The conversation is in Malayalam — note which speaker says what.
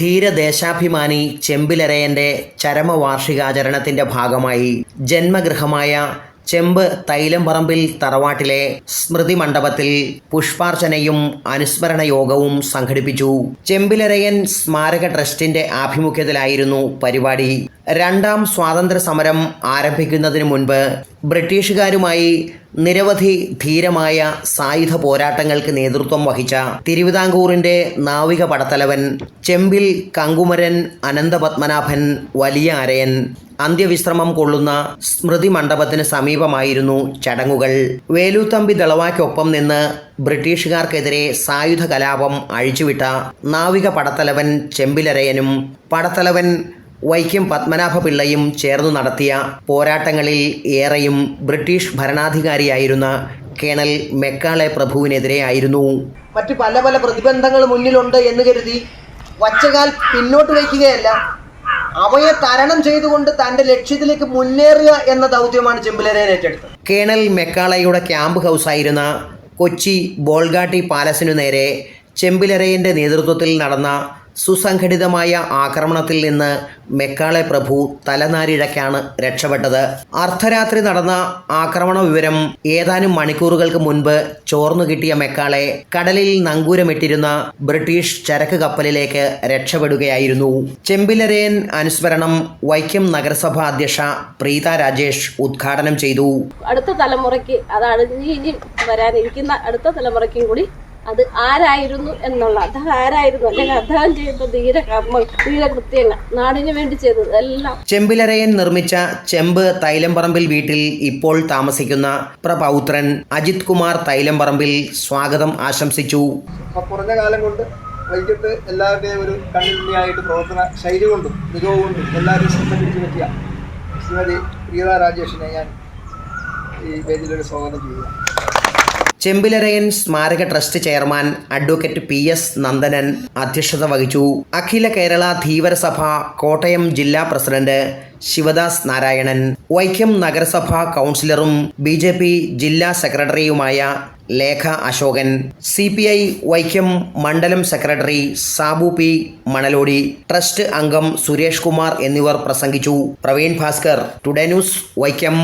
Speaker 1: ധീരദേശാഭിമാനി ചെമ്പിലരയന്റെ ചരമവാർഷികാചരണത്തിന്റെ ഭാഗമായി ജന്മഗൃഹമായ ചെമ്പ് തൈലംപറമ്പിൽ തറവാട്ടിലെ സ്മൃതി മണ്ഡപത്തിൽ പുഷ്പാർച്ചനയും അനുസ്മരണ യോഗവും സംഘടിപ്പിച്ചു. ചെമ്പിലരയൻ സ്മാരക ട്രസ്റ്റിന്റെ ആഭിമുഖ്യത്തിലായിരുന്നു പരിപാടി. രണ്ടാം സ്വാതന്ത്ര്യ സമരം ആരംഭിക്കുന്നതിന് മുൻപ് ബ്രിട്ടീഷുകാരുമായി നിരവധി ധീരമായ സായുധ പോരാട്ടങ്ങൾക്ക് നേതൃത്വം വഹിച്ച തിരുവിതാംകൂറിന്റെ നാവിക പടത്തലവൻ ചെമ്പിൽ കങ്കുമരൻ അനന്തപത്മനാഭൻ വലിയ അരയൻ അന്ത്യവിശ്രമം കൊള്ളുന്ന സ്മൃതി മണ്ഡപത്തിന് സമീപമായിരുന്നു ചടങ്ങുകൾ. വേലുത്തമ്പി ദളവാക്കൊപ്പം നിന്ന് ബ്രിട്ടീഷുകാർക്കെതിരെ സായുധ കലാപം അഴിച്ചുവിട്ട നാവിക പടത്തലവൻ ചെമ്പിലരയനും പടത്തലവൻ വൈക്കം പത്മനാഭ പിള്ളയും ചേർന്നു നടത്തിയ പോരാട്ടങ്ങളിൽ ഏറെയും ബ്രിട്ടീഷ് ഭരണാധികാരിയായിരുന്ന കേണൽ മെക്കാളെ പ്രഭുവിനെതിരെയായിരുന്നു
Speaker 2: മറ്റു പല പല പ്രതിബന്ധങ്ങൾ മുന്നിലുണ്ട് എന്ന് കരുതി വച്ചകാൽ പിന്നോട്ട് വയ്ക്കുകയല്ല. അവയെ തരണം ചെയ്തുകൊണ്ട് തന്റെ ലക്ഷ്യത്തിലേക്ക് മുന്നേറുക എന്ന ദൗത്യമാണ് ചെമ്പിലരെ ഏറ്റെടുത്തത്.
Speaker 1: കേണൽ മെക്കാളയുടെ ക്യാമ്പ് ഹൗസായിരുന്ന കൊച്ചി ബോൾഗാട്ടി പാലസിനു നേരെ ചെമ്പിലരയന്റെ നേതൃത്വത്തിൽ നടന്ന സുസംഘടിതമായ ആക്രമണത്തിൽ നിന്ന് മെക്കാളെ പ്രഭു തലനാരിഴയ്ക്കാണ് രക്ഷപ്പെട്ടത്. അർദ്ധരാത്രി നടന്ന ആക്രമണ വിവരം ഏതാനും മണിക്കൂറുകൾക്ക് മുൻപ് ചോർന്നു കിട്ടിയ മെക്കാളെ കടലിൽ നങ്കൂരമിട്ടിരുന്ന ബ്രിട്ടീഷ് ചരക്ക് കപ്പലിലേക്ക് രക്ഷപ്പെടുകയായിരുന്നു. ചെമ്പിലരേൻ അനുസ്മരണം വൈക്കം നഗരസഭാ അധ്യക്ഷ പ്രീത രാജേഷ് ഉദ്ഘാടനം ചെയ്തു.
Speaker 3: അടുത്ത തലമുറയ്ക്ക് അതാണ് ഇനി വരാനിരിക്കുന്ന അടുത്ത തലമുറയ്ക്കും കൂടി അത് ആരായിരുന്നു എന്നുള്ള അദ്ദേഹം ആരായിരുന്നു? അല്ലെങ്കിൽ അദ്ദേഹം ചെയ്ത ധീര കർമ്മ ധീരകൃത്യങ്ങൾ നാടിന് വേണ്ടി ചെയ്തത് എല്ലാം.
Speaker 1: ചെമ്പിലരയൻ നിർമ്മിച്ച ചെമ്പ് തൈലംപറമ്പിൽ വീട്ടിൽ ഇപ്പോൾ താമസിക്കുന്ന പ്രപൗത്രൻ അജിത് കുമാർ തൈലംപറമ്പിൽ സ്വാഗതം ആശംസിച്ചു.
Speaker 4: കുറഞ്ഞ കാലം കൊണ്ട് വൈകിട്ട് എല്ലാവരുടെയും ഒരു കണ്ണിന്യായിട്ട് പ്രവർത്തന ശൈലി കൊണ്ടും മികവ് കൊണ്ടും എല്ലാവരും ശ്രദ്ധ പിടിച്ചു പറ്റിയ ശ്രീമതി പ്രീത രാജേഷിനെ ഞാൻ ഈ വേദിയിലൊരു സ്വാഗതം ചെയ്യുക
Speaker 1: ചെമ്പിലരയൻ സ്മാരക trust chairman advocate P S Nandanan അധ്യക്ഷത വഹിച്ചു. അഖില കേരള ധീവരസഭ കോട്ടയം ജില്ലാ പ്രസിഡന്റ് ശിവദാസ് നാരായണൻ വൈക്കം നഗരസഭ കൗൺസിലറും ബി ജെ പി ജില്ലാ സെക്രട്ടറിയുമായ Lekha Ashokan C P I Vaikom മണ്ഡലം secretary Sabu P Manalody trust അംഗം സുരേഷ് കുമാർ എന്നിവർ പ്രസംഗിച്ചു. Praveen Bhaskar today news Vaikom.